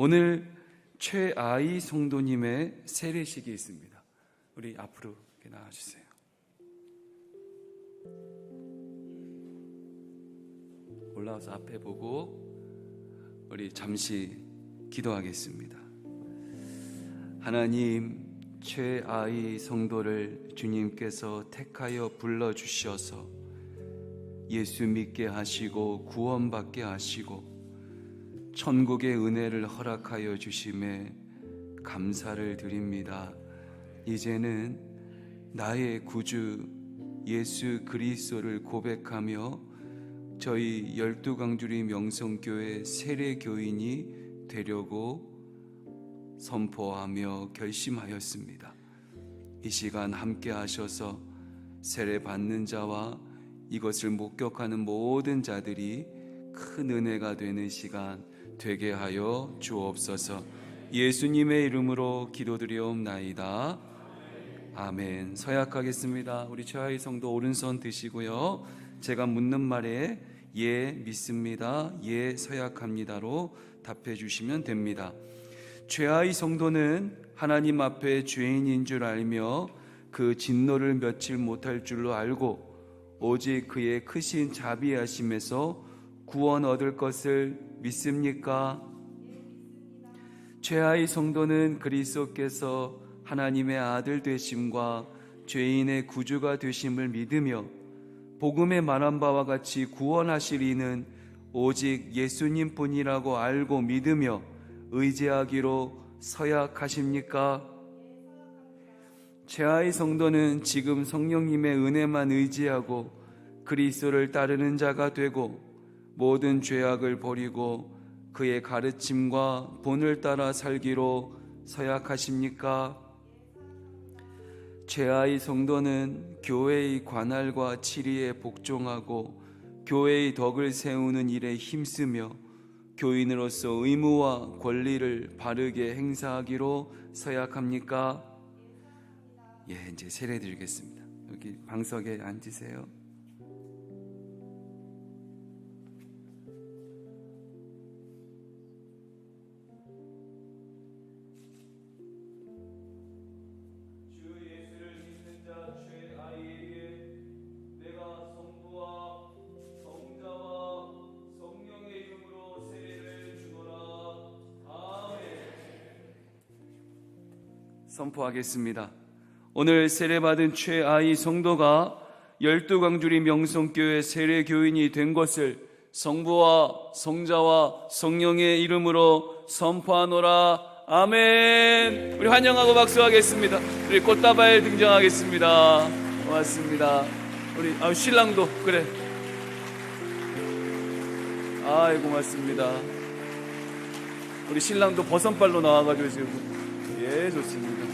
오늘 최아이 성도님의 세례식이 있습니다. 우리 앞으로 나와주세요. 올라와서 앞에 보고 우리 잠시 기도하겠습니다. 하나님, 최아이 성도를 주님께서 택하여 불러 주셔서 예수 믿게 하시고 구원받게 하시고 천국의 은혜를 허락하여 주심에 감사를 드립니다. 이제는 나의 구주 예수 그리스도를 고백하며 저희 열두 강주리 명성교회 세례 교인이 되려고 선포하며 결심하였습니다. 이 시간 함께 하셔서 세례 받는 자와 이것을 목격하는 모든 자들이 큰 은혜가 되는 시간 되게 하여 주옵소서. 예수님의 이름으로 기도드리옵나이다. 아멘. 서약하겠습니다. 우리 최하희 성도 오른손 드시고요. 제가 묻는 말에 예 믿습니다. 예 서약합니다로 답해 주시면 됩니다. 최하희 성도는 하나님 앞에 죄인인 줄 알며 그 진노를 며칠 못할 줄로 알고 오직 그의 크신 자비하심에서 구원 얻을 것을 믿습니까? 최하의 성도는 그리스도께서 하나님의 아들 되심과 죄인의 구주가 되심을 믿으며 복음의 말한 바와 같이 구원하실 이는 오직 예수님뿐이라고 알고 믿으며 의지하기로 서약하십니까? 최하의 성도는 지금 성령님의 은혜만 의지하고 그리스도를 따르는 자가 되고 모든 죄악을 버리고 그의 가르침과 본을 따라 살기로 서약하십니까? 최하의 성도는 교회의 관할과 치리에 복종하고 교회의 덕을 세우는 일에 힘쓰며 교인으로서 의무와 권리를 바르게 행사하기로 서약합니까? 예, 이제 세례 드리겠습니다. 여기 방석에 앉으세요. 선포하겠습니다. 오늘 세례받은 최아이 성도가 열두 강주리 명성교회 세례 교인이 된 것을 성부와 성자와 성령의 이름으로 선포하노라. 아멘. 우리 환영하고 박수하겠습니다. 우리 꽃다발 등장하겠습니다. 고맙습니다. 우리 아, 신랑도 그래. 아이 고맙습니다. 우리 신랑도 버선발로 나와가지고 지금 예 좋습니다.